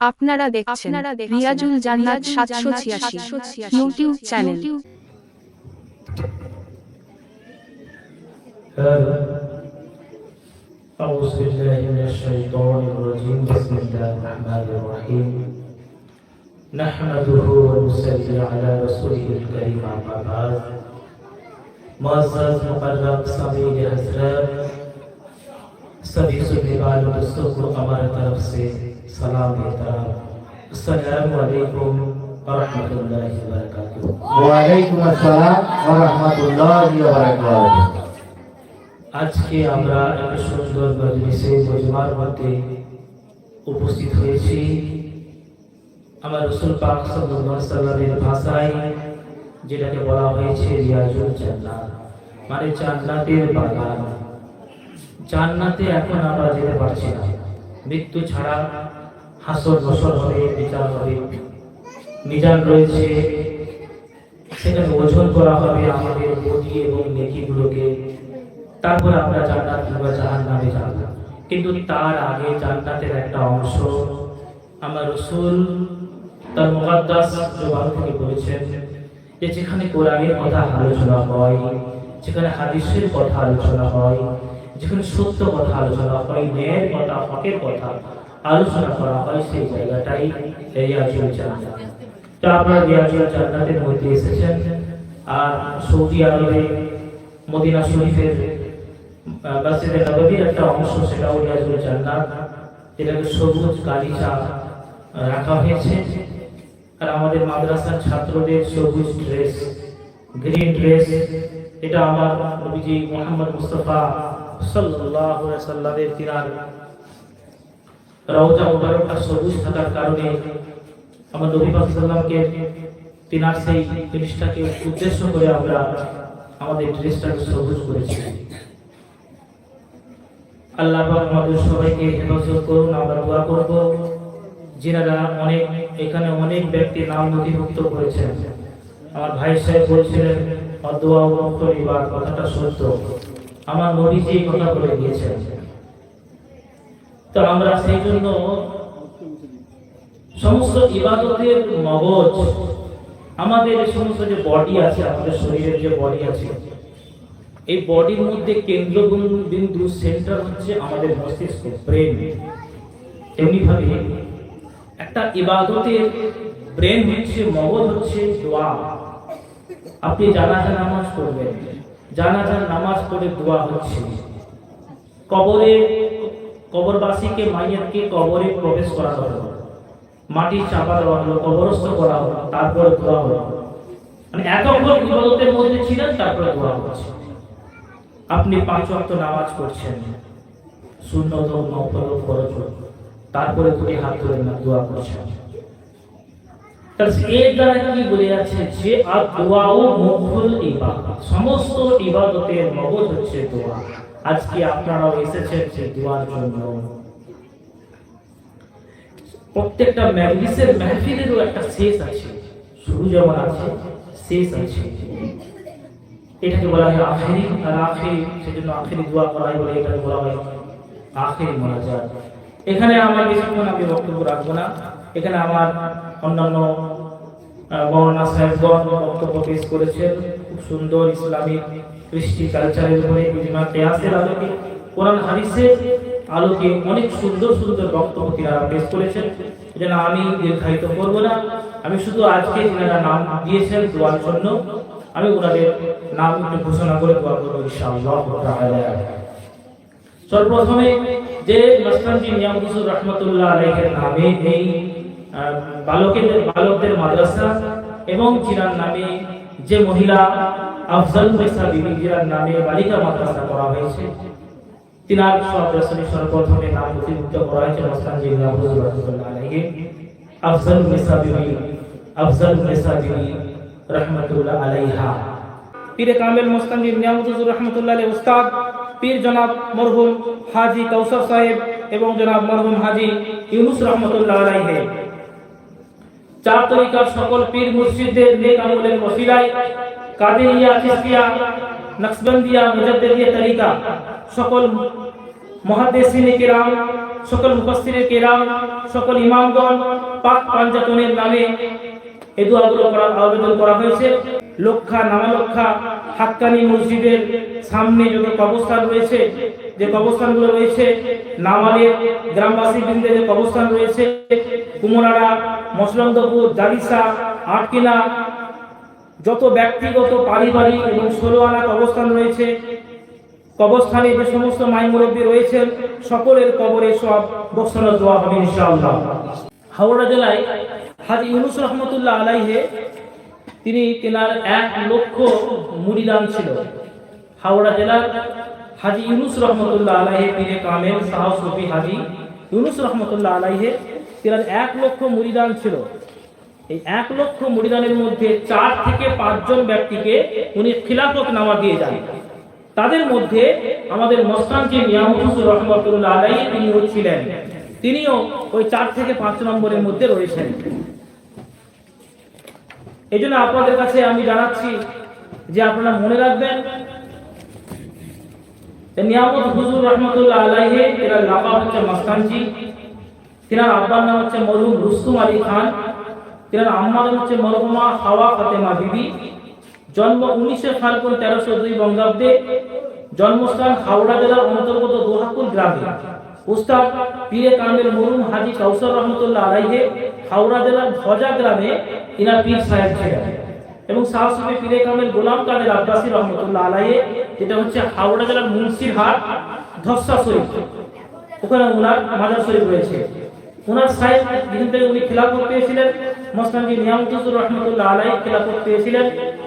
আপনারা দেখছেন রিয়াজুল জান্নাত সাতশো ছিয়াশি ইউটিউব চ্যানেল هذا أعوذ بالله من الشيطان الرجيم بسم الله الرحمن الرحيم نحمده ونصلي على رسوله الكريم أما بعد معزز مقرب سمیر حضرت सभी सुनने वालों दोस्तों को हमारे तरफ से সালাম আসসালামু আলাইকুম রহমতুল্লাহি বারাকাতুহু ওয়া আলাইকুম আসসালাম ওয়া রাহমাতুল্লাহি ওয়া বারাকাতুহু আজকে আমরা এক সুন্দর মজলিসে মজমার মধ্যে উপস্থিত হয়েছি। আমার রসুল পাক সাল্লাল্লাহু সাল্লামের ভাষায় যেটাকে বলা হয়েছে রিয়াজুল জান্নাত। মানে জান্নাতের বাগান। জান্নাতে এখন আমরা যেতে পারছি না। মৃত্যু ছাড়া হাসর নসর হবে, বিচার হবে। মিজান রয়েছে। সেখানে ওজন করা হবে আমাদের বডি এবং নেকিগুলোকে। তারপর আমরা জান্নাত কিংবা জাহান্নামে যাব। কিন্তু তার আগে জান্নাতের একটা অংশ। আমার রসুল তার মুকাদ্দাস জবান থেকে বলেছেন যে, যেখানে কোরআনের কথা আলোচনা হয়, যেখানে হাদিসের কথা আলোচনা হয়, যেখানে সত্য কথা আলোচনা হয়, ন্যায়ের কথা, হকের কথা আলোচনা করা হয় সেই জায়গাটাই রিয়াজুল জান্নাত তো আপনারা রিয়াজুল জান্নাতের মধ্যে এসেছেন, আর সৌদি আরবে মদিনা শরীফের মসজিদে নববীর একটা অংশ সেটাও রিয়াজুল জান্নাত যেটাকে সবুজ গালিচা রাখা হয়েছে। আর আমাদের মাদ্রাসার ছাত্রদের সবুজ ড্রেস, গ্রিন ড্রেস, এটা আমার নবীজি মোহাম্মদ মুস্তফা আলাইহি সাল্লামের তিনার রওজা মুবারক সবুজ থাকার কারণে আমার নবী পাক সাল্লামকে তিনার সেই জিনিসটাকে উদ্দেশ্য করে আমরা আমাদের ড্রেসটাকে সবুজ করেছি। আল্লাহ আমাদের সবাইকে হেফাজত করুন, আমরা দোয়া করব। যিনারা অনেক, এখানে অনেক ব্যক্তি নাম নথিভুক্ত করেছেন। আমার ভাই সাহেব বলছিলেন অদোয়া অন্তর এবার কথাটা সত্য। আমার নবীজি কথা বলে দিয়েছেন তো আমরা সেই জন্য সমস্ত ইবাদতের মগজ, আমাদের সমস্ত যে বডি আছে, আমাদের শরীরের যে বডি আছে, এই বডির মধ্যে সেন্টার হচ্ছে আমাদের মস্তিষ্ক ব্রেন একটা ইবাদতের ব্রেন হচ্ছে, মগজ হচ্ছে দোয়া। আপনি জানাজা নামাজ পড়বেন, জানাজার নামাজ পড়ে দোয়া হচ্ছে। কবরে কবরবাসীকে মাইয়াতকে কবরে প্রবেশ করা হলো। মাটি চাপা দেওয়া হলো, কবরস্থ করা হলো, তারপরে দোয়া হলো। মানে এতক্ষণ ইবাদতের মধ্যে ছিলেন, তারপরে দোয়া হচ্ছে। আপনি পাঁচ ওয়াক্ত নামাজ পড়ছেন। শূন্যত নফল ফরজ তারপরে দুটি হাত ধরে না দোয়া করছেন। এর দ্বারা কি বলে যাচ্ছে যে আর দোয়াও মুখুল ইবাদত? সমস্ত ইবাদতের মগজ হচ্ছে দোয়া। আজকে আপনারাও এসেছেন যে দোয়ার জন্য। প্রত্যেকটা মজলিসের মাহফিলেরও একটা শেষ আছে, শুরু যেমন আছে, শেষ আছে। এটাকে বলা হয় আখেরি, আর আখেরি, সেজন্য আখেরি দোয়া করা হয় বলে এটাকে বলা হয় আখেরি মোনাজাত। এখানে আমার বেশিক্ষণ আমি বক্তব্য রাখব না। এখানে আমার অন্যান্য মৌলানা সাহেবগণ বক্তব্য পেশ করেছেন। খুব সুন্দর ইসলামিক কৃষ্টি কালচারের উপরে কেয়াসের আলোকে কোরআন হাদিসের আলোকে অনেক সুন্দর সুন্দর বক্তব্য তিনারা পেশ করেছেন। আমি দীর্ঘায়িত করব না। আমি শুধু আজকে তিনারা নাম দিয়েছেন দোয়ার জন্য। আমি ওনাদের নাম ঘোষণা করে দোয়া করব ইনশাআল্লাহ সর্বপ্রথমে যে মাস্টারজি নিয়ামতুর রহমতুল্লাহ নামে এই বালকের, বালকদের মাদ্রাসা এবং জিনার নামে যে মহিলা আফজাল মেসা বিবি জিনার নামে বালিকা মাদ্রাসা করা হয়েছে। তিনার সর্বশ্রেণী সর্বপ্রথমে নাম নথিভুক্ত করা হয়েছে মাস্টারজি নিয়ামতুর রহমতুল্লাহ আলাইহি। আফজাল মেসা বিবি আফজাল মেসা বিবি রহমতুল্লাহ আলাইহা। পীরে কামেল মোস্তানজির নিয়ামতুর রহমতুল্লাহ আলী উস্তাদ, পীর জনাব মরহুম হাজি কৌসর সাহেব এবং জনাব মরহুম হাজি ইউনুস রহমতুল্লাহ আলাইহে। চার তরিকার সকল পীর মুর্শিদদের নেক আমলের ওসিলায় কাদেরিয়া চিশতিয়া নকশবন্দিয়া, মুজাদ্দিদিয়া তরিকা, সকল মুহাদ্দিসিন কিরাম, সকল মুফাসসিরে কেরাম, সকল ইমামগণ পাক পাঞ্জাতনের নামে এই দোয়াগুলো করার আবেদন করা হয়েছে। লক্ষা নামালক্ষা হাক্কানি মসজিদের সামনে যত কবরস্থান রয়েছে, যে কবরস্থানগুলো রয়েছে, নামালের গ্রামবাসী বৃন্দের যে কবরস্থান রয়েছে কুমোরাড়া মসলন্দপুর দারিসা আটকিনা যত ব্যক্তিগত, পারিবারিক এবং ষোলো আনা কবরস্থান রয়েছে, কবরস্থানে যে সমস্ত মাই মুরব্বী রয়েছেন, সকলের কবরে সব বসানো দোয়া হবে ইনশাআল্লাহ। হাওড়া জেলায় হাজি ইউনুস রহমতুল্লাহ আলাইহে তিনি তেনার এক লক্ষ মুরিদান ছিল। হাওড়া জেলার হাজি ইউনুস রহমতুল্লাহ আলাইহে পীরে কামেল শাহ সুফি হাজি ইউনুস রহমতুল্লাহ আলাইহে তেনার এক লক্ষ মুরিদান ছিল। এই এক লক্ষ মুরিদানের মধ্যে চার থেকে পাঁচজন ব্যক্তিকে উনি খিলাফত নামা দিয়ে যান। তাদের মধ্যে আমাদের মস্তানজি নিয়ামতুর রহমতুল্লাহ আলাই তিনিও ছিলেন। তিনিও ওই চার থেকে পাঁচ নম্বরের মধ্যে রয়েছেন। এই জন্য আপনাদের কাছে আমি জানাচ্ছি যে আপনারা মনে রাখবেন নিয়ামত হুজুর রহমতুল্লাহ আলাইহে এরা লাপা হচ্ছে মস্তানজি, তিনার আব্বার নাম হচ্ছে মরহুম রুস্তুম আলী খান। তিনার আম্মার নাম হচ্ছে মরহুমা হাওয়া ফাতেমা বিবি। জন্ম উনিশে ফাল্গুন তেরোশো দুই বঙ্গাব্দে। জন্মস্থান হাওড়া জেলার অন্তর্গত দোহাকুল গ্রামে। উস্তাদ পীরে কামেল মরুম হাজি কাউসার রহমতুল্লাহ আলাইহে হাওড়া জেলার ভজা গ্রামে ইনার পীর সাহেব ছিলেন। এবং সাহসবে পীরে কামেল গোলাম কাদের আব্বাসী রহমতুল্লাহ আলাইহে, যেটা হচ্ছে হাওড়া জেলার মুন্সিরহাট ধসা শরীফ। ওখানে ওনার মাজার শরীফ রয়েছে। ওনার সাহেব থেকে উনি খিলাফত পেয়েছিলেন। মস্তানজি নিয়ামতুর রহমতুল্লাহ আলাই খিলাফত পেয়েছিলেন।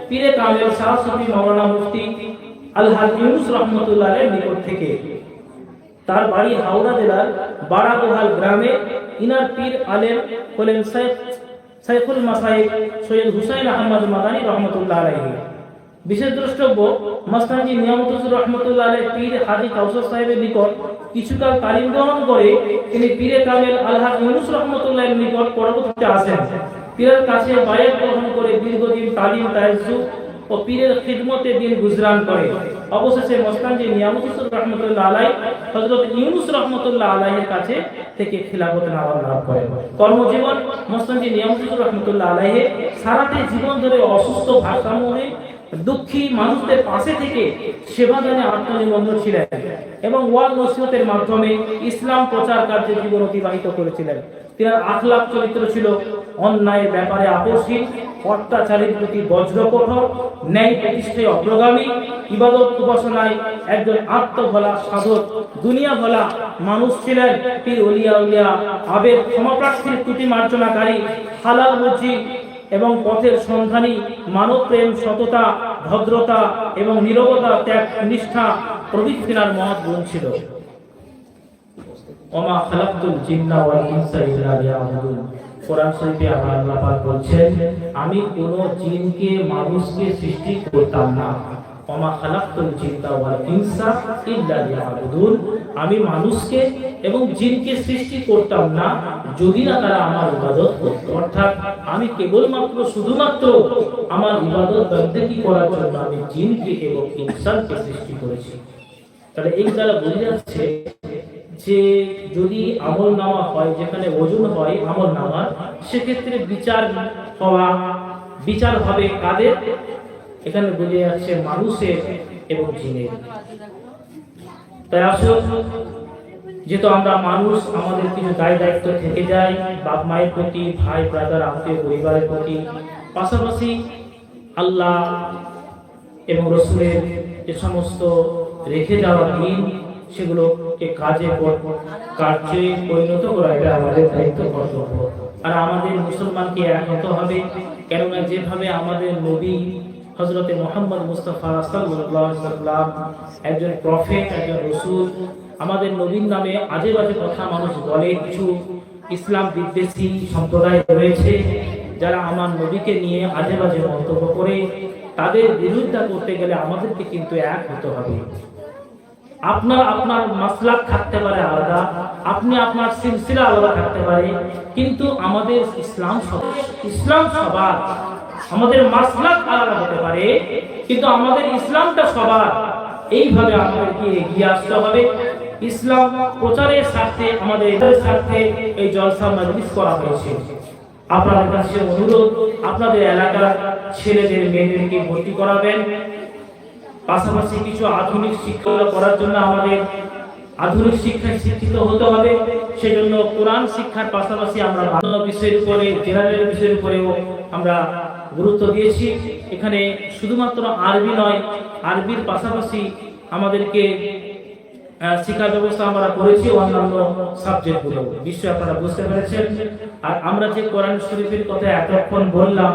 পীরে কামেল শাহ সুফি মাওলানা মুফতি আলহাজ ইউনুস রহমতুল্লাহ আলাইয়ের নিকট থেকে। তার বাড়ি হাওড়া জেলার বাড়াগোহাল গ্রামে ইনার পীর আলেম হলেন সাইফ সাইফুল মাসাইক সৈয়দ হুসাইন আহমদ মাদানী রহমতুল্লাহ আলাইহি। বিশেষ দ্রষ্টব্য মস্তানজি নিয়ামতুর রহমতুল্লাহ আলাই পীর হাজি কাউসার সাহেবের নিকট কিছুকাল তালিম গ্রহণ করে তিনি পীরে কামেল আলহাজ ইউনুস রহমতুল্লাহের নিকট পরবর্তীতে আসেন। পীরের কাছে বায়াত গ্রহণ করে দীর্ঘদিন তালিম তাইজু ও পীরের খিদমতে দিন গুজরান করে। অবশেষে মস্তানজি নিয়ামতুর রহমতুল্লাহ আলাই হযরত ইউনুস রহমতুল্লাহ আলাইয়ের কাছে থেকে খিলাফত নাম লাভ করেন। কর্মজীবন মস্তানজি নিয়ামতুর রহমতুল্লাহ আলাইহে সারাতে জীবন ধরে অসুস্থ ভারসাম্যহীন দুঃখী মানুষদের পাশে থেকে সেবাদানে আত্মনিবন্ধ ছিলেন এবং ওয়াল নসিহতের মাধ্যমে ইসলাম প্রচার কার্যে জীবন অতিবাহিত করেছিলেন। তিনার আখলাক চরিত্র ছিল অন্যায়ের ব্যাপারে আপোষহীন, অত্যাচারের প্রতি বজ্রকঠোর, ন্যায় প্রতিষ্ঠায় অগ্রগামী, ইবাদত উপাসনায় একজন আত্মভোলা সাধক দুনিয়া ভোলা মানুষ ছিলেন। পীর উলিয়া উলিয়া আবেগ ক্ষমাপ্রার্থীর ত্রুটি মার্জনাকারী হালাল রুচি এবং পথের সন্ধানী মানব প্রেম সততা, ভদ্রতা এবং নিরবতা ত্যাগ, নিষ্ঠা তিনার মহৎ গুণ ছিল। ওয়াল ইনসা কোরআন শরীফে আল্লাহ পাক বলছেন, আমি কোন জিনকে, মানুষকে সৃষ্টি করতাম না। ওমা খালাকতুল জিন্না ওয়াল ইনসা ইল্লা লিয়াবুদুন। আমি মানুষকে এবং জিনকে সৃষ্টি করতাম না যদি না তারা আমার ইবাদত করত। অর্থাৎ আমি কেবলমাত্র শুধুমাত্র আমার ইবাদত বন্দেগী করার জন্য আমি জিনকে এবং ইনসানকে সৃষ্টি করেছি। তাহলে এই দ্বারা বোঝা যাচ্ছে যে যদি আমল নামা হয়, যেখানে ওজন হয় আমল নামার, সেক্ষেত্রে বিচার হওয়া, বিচার হবে কাদের? এখানে বোঝা যাচ্ছে মানুষের এবং জিনের। তাই আসুন, যেহেতু আমরা মানুষ, আমাদের কিছু দায় দায়িত্ব থেকে যায়, বাপ মায়ের প্রতি, ভাই ব্রাদার আত্মীয়, পরিবারের প্রতি। পাশাপাশি আল্লাহ এবং রসুলের যে সমস্ত রেখে যাওয়া দিন, সেগুলোকে কাজে কার্যে পরিণত করা, এটা আমাদের দায়িত্ব, কর্তব্য। আর আমাদের মুসলমানকে এক হতে হবে, কেননা যেভাবে আমাদের নবী হজরতে মোহাম্মদ মুস্তফা সাল্লাম একজন প্রফেট একজন রসুল, আমাদের নবীর নামে আজে বাজে কথা মানুষ বলে, কিছু ইসলাম বিদ্বেষী সম্প্রদায় রয়েছে যারা আমার নবীকে নিয়ে আজে বাজে মন্তব্য করে, তাদের বিরোধিতা করতে গেলে আমাদেরকে কিন্তু এক হতে হবে। আপনার আপনার মাসলাক থাকতে পারে আলাদা, আপনি আপনার সিলসিলা আলাদা থাকতে পারে, কিন্তু আমাদের ইসলাম ইসলাম সবার আমাদের মাসলাক আলাদা হতে পারে, কিন্তু আমাদের ইসলামটা সবার। এইভাবে আমাদেরকে এগিয়ে আসতে হবে। ইসলাম প্রচারের স্বার্থে, আমাদের স্বার্থে এই জলসা মজলিস করা হয়েছে। আপনাদের কাছে অনুরোধ, আপনাদের এলাকার ছেলেদের, মেয়েদেরকে ভর্তি করাবেন। পাশাপাশি কিছু আধুনিক শিক্ষা করার জন্য আমাদের আধুনিক শিক্ষায় শিক্ষিত হতে হবে। সেজন্য কোরআন শিক্ষার পাশাপাশি আমরা বাংলা বিষয়ের উপরে, জেনারেল বিষয়ের উপরেও আমরা গুরুত্ব দিয়েছি। এখানে শুধুমাত্র আরবি নয় আরবির পাশাপাশি আমাদেরকে আহ, শিক্ষার ব্যবস্থা আমরা করেছি অন্যান্য সাবজেক্টগুলো নিশ্চয়ই আপনারা বুঝতে পেরেছেন। আর আমরা যে কোরআন শরীফের কথা এতক্ষণ বললাম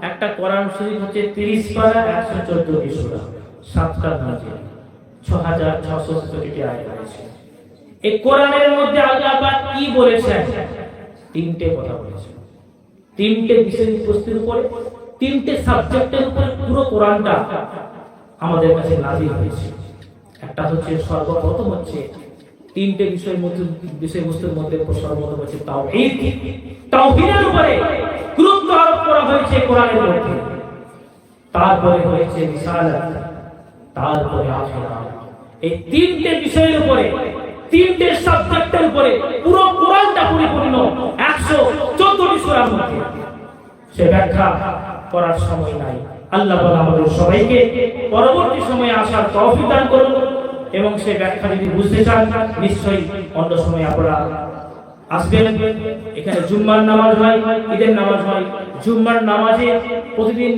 একটা কোরআন শরীফ হচ্ছে তিরিশ পারা একশো চোদ্দটি সুরা সাতটা ছ হাজার ছশো সত্তরটি আয় রয়েছে। এই কোরআনের মধ্যে আবার কি বলেছেন? তিনটে কথা বলেছেন। তিনটে বিষয়বস্তুর উপরে তিনটে সাবজেক্টের উপরে পুরো কোরআনটা আমাদের কাছে নাজিল হয়েছে। একটা হচ্ছে সর্বপ্রথম হচ্ছে তিনটে বিষয়ের মধ্যে, বিষয়বস্তুর মধ্যে সর্বপ্রথম হচ্ছে তাওহীদ। তাওহীদের উপরে গুরুত্ব আরোপ করা হয়েছে কোরআনের মধ্যে। তারপরে হয়েছে রিসালাত, তারপরে আখিরাত। এই তিনটে বিষয়ের উপরে, তিনটে সাবজেক্টের উপরে পুরো কোরআনটা পরিপূর্ণ একশো চোদ্দটি সূরার মধ্যে। সে ব্যাখ্যা করার সময় নাই। আল্লাহ আমাদের সবাইকে পরবর্তী সময়ে আসার তৌফিক দান করুন এবং সে ব্যাখ্যা যদি বুঝতে চান, নিশ্চয়ই অন্য সময় আপনারা আসবেন। এখানে জুম্মার নামাজ হয়, ঈদের নামাজ হয়। জুম্মার নামাজে প্রতিদিন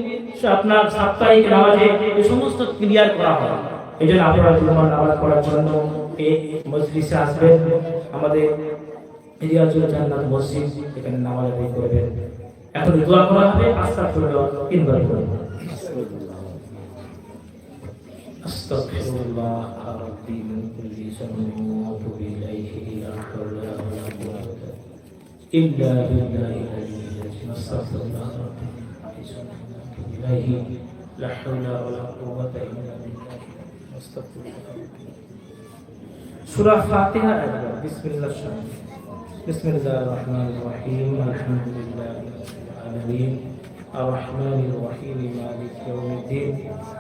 আপনার সাপ্তাহিক নামাজে এই সমস্ত ক্লিয়ার করা হয়। এই জন্য আপনারা জুম্মার নামাজ পড়ার জন্য এই মজলিসে আসবেন। আমাদের রিয়াজুল জান্নাত মসজিদ এখানে নামাজ আদায় করবেন। এখন দোয়া করা হবে আস্তাগফিরুল্লাহ তিনবার করে আস্তাগফিরুল্লাহ রাব্বি মিন কুল্লি শাররি لا حول ولا قوة إلا بالله العلي العظيم أستغفر الله رب العزة إليه لا حول ولا قوة إلا بالله أستغفر الله سورة فاتحة بسم الله الرحمن الرحيم الحمد لله العالمين الرحمن الرحيم مالك يوم الدين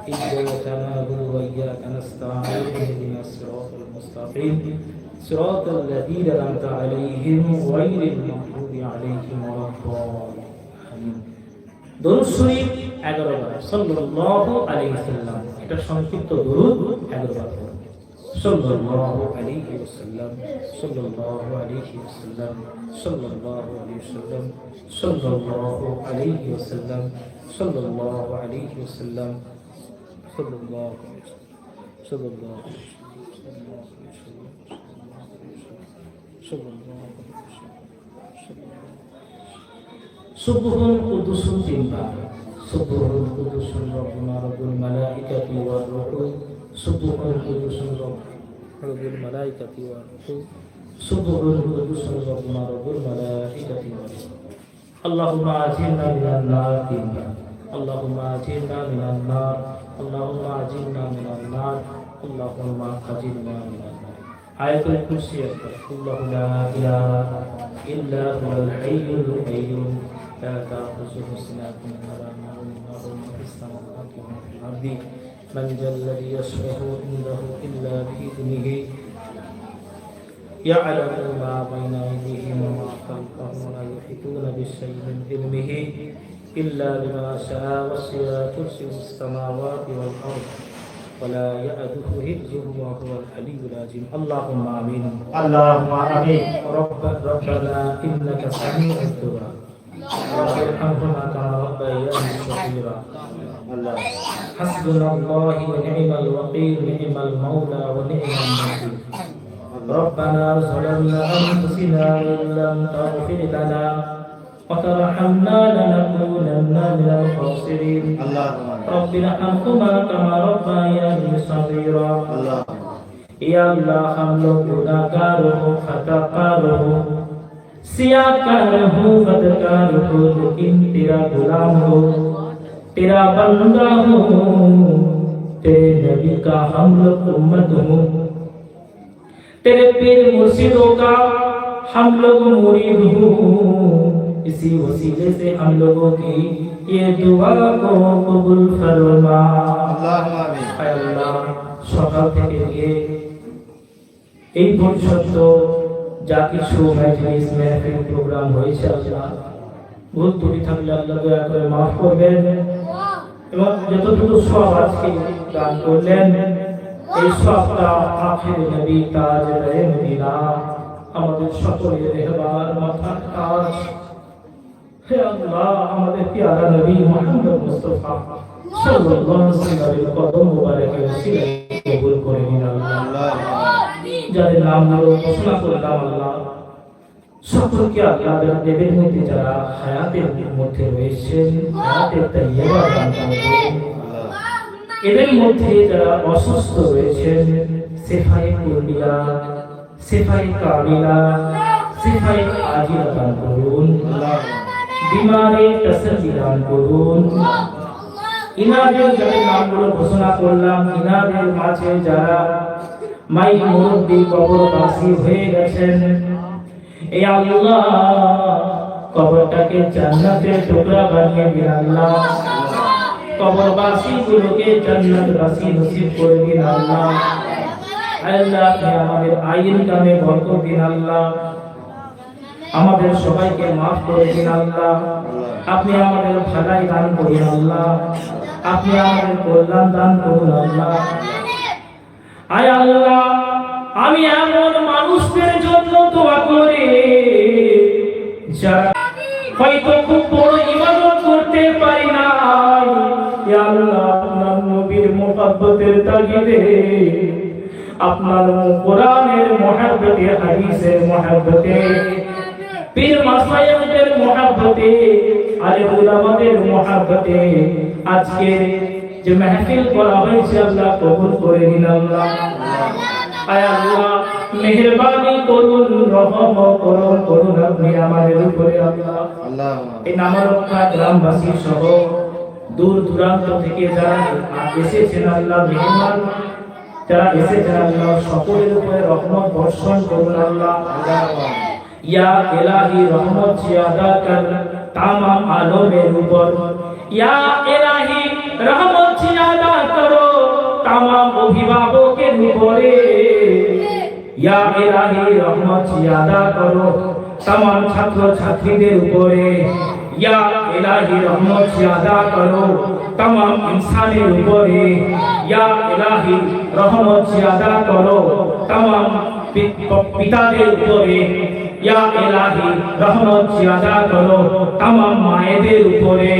إياك نعبد وإياك نستعين اهدنا الصراط المستقيم صراط الذين أنعمت عليهم غير المغضوب عليهم ولا الضالين দরুদ শরীফ এগারো বার সাল্লাল্লাহু আলাইহি সাল্লাম এটা সংক্ষিপ্ত দরুদ এগারো বার صلى الله عليه وسلم صلى الله عليه وسلم صلى الله عليه وسلم صلى الله عليه وسلم صلى الله عليه وسلم صلى الله عليه وسلم صلى الله عليه وسلم صلى الله عليه وسلم صبح القدس تنبع صبح القدس ربنا رب الملائكة والروح صبح القدس ربنا بالملائكة والروح صدق الرسل ومرض الملائكة اللهم آتنا من النار دنيا اللهم آتنا من النار اللهم آتنا من النار اللهم آتنا من النار آية الكرسي الله لا إله إلا هو الحي القيوم لا تأخذه سنة ولا نوم له في السماوات وما في الأرض من ذا الذي يشفع عنده إلا بإذنه يعلم ما بين أيديهم وما خلفهم ولا يحيطون بشيء من علمه إلا بما شاء وسع كرسي السماوات والأرض ولا يأده حفظهما وهو العلي العظيم. اللهم آمين. اللهم آمين. رب ربنا إنك سميع الدعاء. رب ارحمهما كما ربياني صغيرا. الله. حسبنا الله ونعم الوكيل نعم المولى ونعم النصير ربنا ظلمنا أنفسنا وإن لم تغفر لنا وترحمنا لنكونن من الخاسرين اللهم آمين رب ارحمهما كما ربياني صغيرا اللهم या अल्लाह हम लोग गुनाहगार हो खताकार हो सियाकार हो बदकार हो लेकिन तेरा गुलाम हो तेरा बंदा हूँ तेरे नबी का हम लोग उम्मत हूँ तेरे पीर मुर्शिदों का हम लोग मुरीद हूँ इसी वसीले से हम लोगों की ये दुआ को कबूल फरमा সকাল থেকে নিয়ে এই পর্যন্ত যা কিছু ম্যাজলিস মেহফিল প্রোগ্রাম হয়েছে আল্লাহ ভুল ত্রুটি থাকলে আল্লাহ দয়া করে মাফ করবেন। এবং যতটুকু সব আজকে দান করলেন, এই সবটা আখের নবী তাজ মদিনা। আমাদের সকলের রেহবার মাথার তাজ হে আল্লাহ, আমাদের পেয়ারা নবী করে যাদের নামগুলো ঘোষণা করলাম আল্লাহ। এদের মধ্যে যারা অসুস্থ রয়েছেন সেফাই কুরবিয়া সেফাই কামিলা করুন। বিমারে তসল্লি করুন। ইনাদের নামগুলো ঘোষণা করলাম, ইনাদের মাঝে যারা মাই মুরব্বী কবরবাসী হয়ে গেছেন কবরটাকে জান্নাতের টুকরা বানিয়ে দিন আল্লাহ। কবরবাসী গুলোকে নসিব করে দিন আল্লাহ। আল্লাহ, আপনি আমাদের আইন কামে বরকত দিন আল্লাহ। আমাদের সবাইকে মাফ করে দিন আল্লাহ। আপনি আমাদের ভালাই দান করুন আল্লাহ। আপনি আমাদের কল্যাণ দান করুন আল্লাহ। আয় আল্লাহ আমি এমন মানুষদের জন্য দোয়া করি হয়তো খুব বড় ইবাদত করতে পারি না। আল্লাহ, আপনার নবীর মোহাব্বতের তাগিদে, আপনার কোরআনের মহাব্বতে, হাদিসের মহাব্বতে আজকে যে মাহফিল করা হয়েছে, আল্লাহ কবুল করে নিন আল্লাহ। আয় আল্লাহ মেহেরবানি করুন রহম করুন করুন আপনি আমাদের উপরে আল্লাহ। এই নামারক্ষা গ্রামবাসী সহ দূর দূরান্ত থেকে যারা এসেছেন আল্লাহ মেহমান যারা এসেছেন আল্লাহ সকলের উপরে রহমত বর্ষণ করুন আল্লাহ। ইয়া ইলাহি রহমত জিয়াদা কর তামাম আলমের উপর। ইয়া রহমত জিয়াদা করো। তামাম অভিভাবকের উপরে ইয়া ইলাহি রহমত জিয়াদা করো তামাম ছাত্র ছাত্রীদের উপরে। ইয়া ইলাহি রহমত জিয়াদা করো তামাম ইনসানের উপরে। ইয়া ইলাহি রহমত জিয়াদা করো তামাম পিতাদের উপরে। ইয়া ইলাহি, রহমত জিয়াদা করো তামাম মায়েদের উপরে।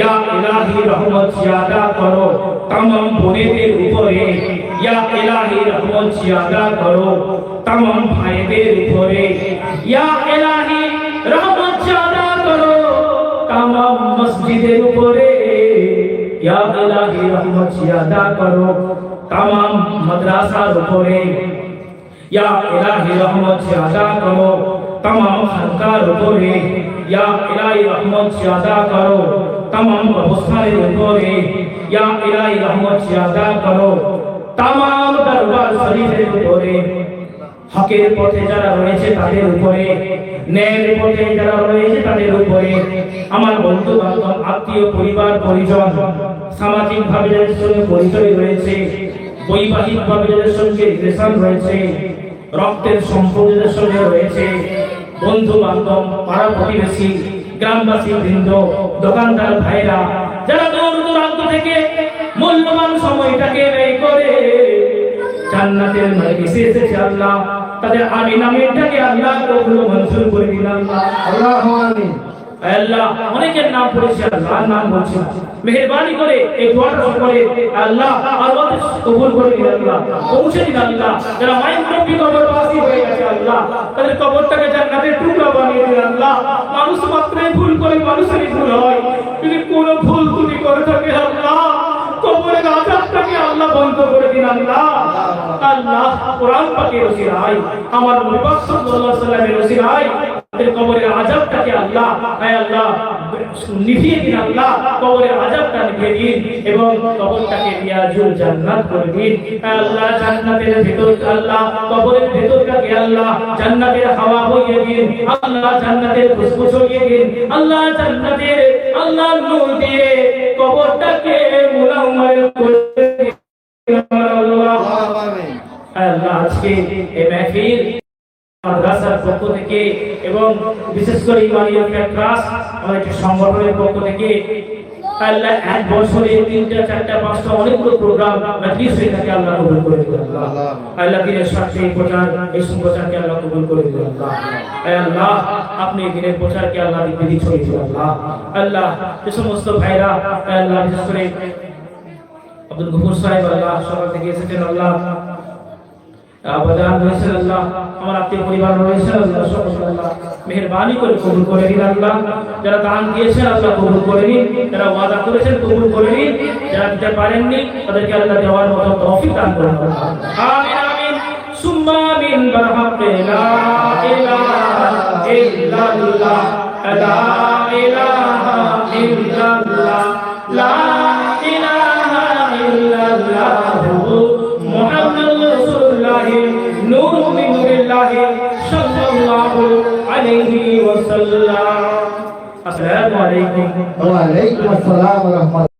ইয়া ইলাহি, রহমত জিয়াদা করো তামাম বোনেদের উপরে। ইয়া ইলাহি, রহমত জিয়াদা করো তামাম ভাইদের উপরে। ইয়া ইলাহি, রহমত জিয়াদা করো তামাম মসজিদের উপরে। ইয়া ইলাহি, রহমত জিয়াদা করো তামাম মাদ্রাসার উপরে। یا الہی رحمت سے ادا کرو تمام উপরে یا الہی رحمت سے ادا کرو ব্যবস্থার উপরে یا الہی رحمت سے ادا کرو দরবার শরীফের উপরে হকের পথে যারা রয়েছে তাদের উপরে, ন্যায়ের পথে যারা রয়েছে তাদের উপরে। আমার বন্ধু বান্ধব আত্মীয়, পরিবার, পরিজন সামাজিক ভাবে যাদের সঙ্গে পরিচয় রয়েছে বৈবাহিক ভাবে যাদের সঙ্গে রিলেশন রয়েছে রক্তের সম্পূর্ণ সঙ্গে রয়েছে। বন্ধু বান্ধব পাড়া প্রতিবেশী, গ্রামবাসী, বৃন্দ, দোকানদার ভাইরা, যারা দূর দূরান্ত থেকে মূল্যবান সময়টাকে ব্যয় করে। জান্নাতের মজলিসে এসেছে আল্লাহ। তাদের আমি নামেরটাকে আল্লাহ কবুল মঞ্জুর করে দিন আল্লাহ। আল্লাহ আমিন। আল্লাহ, অনেকের নাম পড়েছে আল্লাহর নাম বলছি মেহেরবানি করে, এই দোয়াটা করে আল্লাহ আল্লাহ কবুল করে দিন আল্লাহ। পৌঁছে দিন আল্লাহ। যারা মায়ের মুরব্বী কবরবাসী হয়ে গেছে আল্লাহ। তাদের কবরটাকে জান্নাতের টুকরা বানিয়ে দিন আল্লাহ। মানুষ মাত্রই ভুল করে, মানুষেরই ভুল হয়। যদি কোনো ভুল তুমি করে থাকে আল্লাহ, কবরের আজাবটাকে আল্লাহ বন্ধ করে দিন আল্লাহ। আল্লাহ, কোরআন পাকের ওসিলায় আমার নবী পাক সাল্লাল্লাহু আলাইহি ওয়াসাল্লামের ওসিলায় তাদের কবরের আযাবটাকে আল্লাহ আয় আল্লাহ, নিভিয়ে দিন আল্লাহ। কবরের আযাবটা নিভিয়ে দিন এবং কবরটাকে রিয়াজুল জান্নাত করে দিন। আয় আল্লাহ, জান্নাতের ভিতর, আল্লাহ, কবরের ভিতরটাকে আল্লাহ জান্নাতের হাওয়া বইয়ে দিন। আল্লাহ জান্নাতের খুশবু ছড়িয়ে দিন। আল্লাহ জান্নাতের আল্লাহ নূর দিয়ে কবরটাকে মুনাম্মার করে দিন। আল্লাহ, আজকে এই মেহফিল পক্ষ থেকে এবং বিশেষ করে একটি সংগঠনের পক্ষ থেকে আপনি আব্দুল সাহেব, আল্লাহ সকাল থেকে এসেছেন, আল্লাহ। আবাদান রয়েছেন আল্লাহ। আমার আত্মীয় পরিবার রয়েছেন আল্লাহ আল্লাহ মেহেরবানি করে কবুল করে দিন আল্লাহ। যারা দান দিয়েছেন আল্লাহ কবুল করে নিন। যারা ওয়াদা করেছেন কবুল করে নিন। যারা দিতে পারেননি, তাদেরকে আল্লাহ দেওয়ার মতো তৌফিক দান করুন আমিন আমিন। সুম্মা আমিন বারহামে লা ইলাহা ইল্লাল্লাহ। লা ইলাহা ইল্লাল্লাহ। লা ওয়াসাল্লাম আসসালামু আলাইকুম। ওয়ালাইকুম আসসালাম ওয়া রাহমাতুল্লাহ।